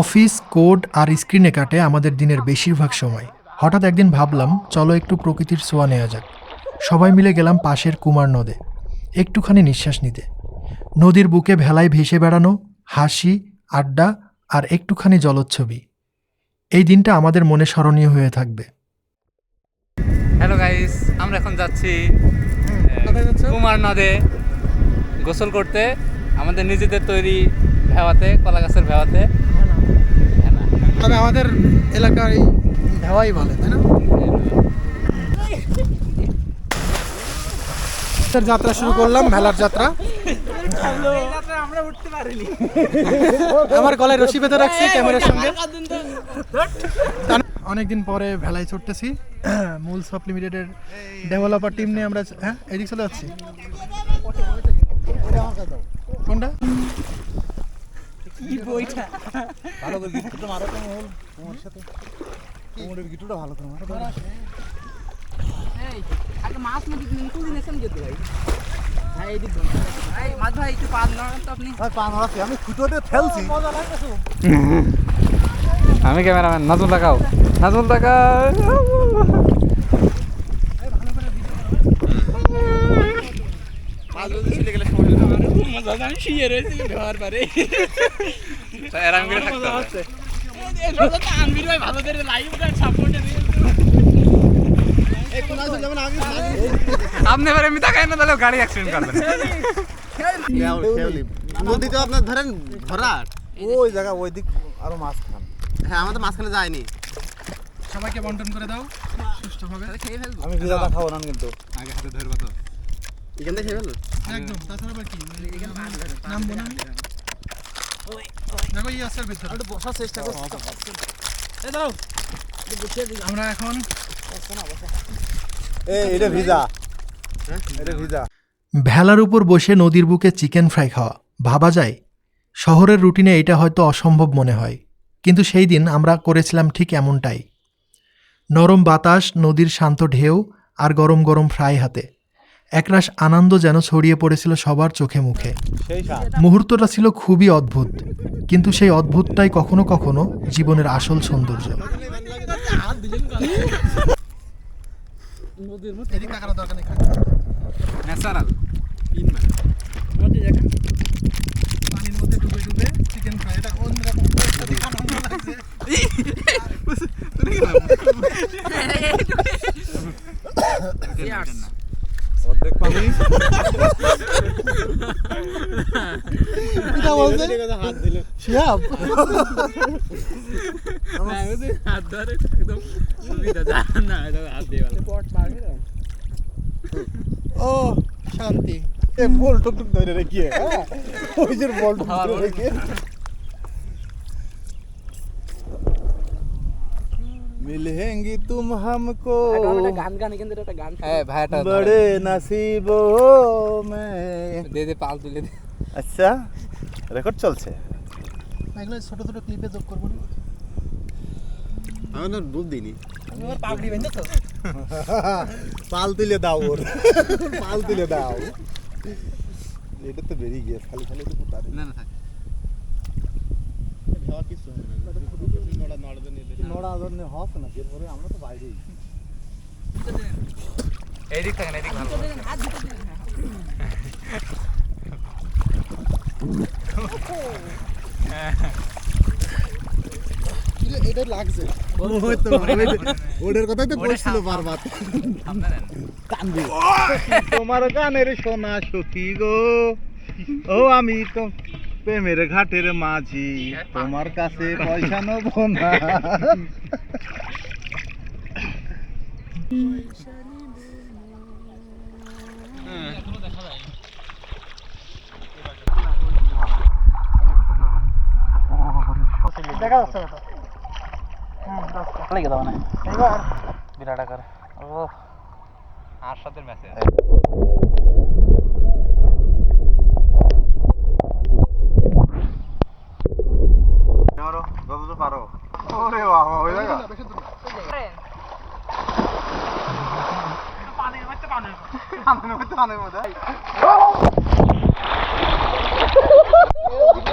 Office code আর স্ক্রিনে কাটে আমাদের দিনের বেশিরভাগ সময়। হঠাৎ একদিন ভাবলাম চলো একটু প্রকৃতির ছোঁয়া নেওয়া যাক। সবাই মিলে গেলাম পাশের কুমার নদে। একটুখানি নিঃশ্বাস নিতে। নদীর বুকে ভেলায় ভেসে বেড়ানো হাসি আড্ডা আর একটুখানি জলোচ্ছবি। এই দিনটা আমাদের মনে স্মরণীয় হয়ে থাকবে। হ্যালো গাইস আমরা এখন যাচ্ছি? কুমার নদে। গোসল করতে আমাদের নিজেদের তৈরি ভেওয়াতে কলা গাছের ভেওয়াতে। তবে আমাদের এলাকায় ভেওয়াই বলে, তাই না? যাত্রা শুরু করলাম, ভেলার যাত্রা। আমার গলায় রশি বেঁধে রাখছি ক্যামেরার সঙ্গে। অনেকদিন পরে ভেলায় চড়তেছি মূল সফট লিমিটেডের ডেভেলপার টিম নিয়ে আমরা হ্যাঁ এদিক চলে যাচ্ছি। কোনটা? ভালো করে মারো তো মহল তোমার সাথে। গিট্টুটা ভালো করে মারো। এই, আগে মাছ মুখে দিন কুড়ি নেছেন যেতে ভাই? ভাই এদিক ধরুন। ভাই মাছ ভাই একটু পান না তো আপনি। ভাই পা মারাচ্ছি আমি খুঁটোতে ফেলছি। আমি ক্যামেরাম্যান নাজমুল তাকাও নাজমুল তাকা এরাম করে থাকতে হবে। আপনি এবার এমনি তাকাই না তাহলে গাড়ি অ্যাক্সিডেন্ট করবেন। নদীতে আপনার ধরেন ভরাট ওই জায়গা ওই দিক আরও মাছ খান হ্যাঁ আমাদের মাঝখানে যায়নি। সবাইকে বন্টন করে দাও সুষ্ঠুভাবে। খেয়ে ফেলব। আমি ভিজাটা খাব না কিন্তু। আগে হাতে ধরবো তো। এখান থেকে একদম তাছাড়া আবার কি? নামবো না আমি? দেখো এই আসার ভিতরে। একটু বসার চেষ্টা করছি তো। আমরা এখন এই এটা ভিজা। এটা ভিজা। ভেলার উপর বসে নদীর বুকে চিকেন ফ্রাই খাওয়া। ভাবা যায় শহরের রুটিনে এটা হয়তো অসম্ভব মনে হয়। কিন্তু সেই দিন আমরা করেছিলাম ঠিক এমনটাই। নরম বাতাস নদীর শান্ত ঢেউ আর গরম গরম ফ্রাই হাতে। একরাশ আনন্দ যেন ছড়িয়ে পড়েছিল সবার চোখে মুখে। মুহূর্তটা ছিল খুবই অদ্ভুত কিন্তু সেই অদ্ভুতটাই কখনো কখনো জীবনের আসল সৌন্দর্য। ন্যাচারাল। এটা বলছে হাত দিল শিহাব হাত ধরে একদম সুবিধা যা না হাত দিয়ে ভালো পট মারবে তো। ও শান্তি এ বল টুক টুক ধরে রেখে হ্যাঁ? ওই যে বল টুক ধরে রেখে मिलेंगी तुम हमको এখন একটা গান গান এখান থেকে একটা গান শুনি। হ্যাঁ ভাইটা बड़े नसीबों में দে দে পাল তুলে দে আচ্ছা রেকর্ড চলছে। এগুলো ছোট ছোট ক্লিপে যোগ করব না? আমি না ডুব দিইনি। পাগড়ি বেঁধে তো। পাল তুলে দাও ওর। পাল তুলে দাও। এটা তো বেরিয়ে গিয়ে খালি খালি তো পুতারে। না না থাক। নড়া জন্য হস না এরপরে আমরা তো বাইরেই। এইদিক থাকেন এইদিক ভালো হাত দিতে দিন। এটা লাগছে কথাই তো বারবার তোমার গানের সোনা সখী গো ও আমি তো প্রেমের ঘাটের মাঝি তোমার কাছে পয়সা নেব না দেখা যাচ্ছে না তো। লেগে দাও না এবার বিরাট আকার। ও। আর সাথে ম্যাচে। পারো। ওরে বাবা যাবে পানির মধ্যে পানির পানির মধ্যে পানির মধ্যে। এ দড়ি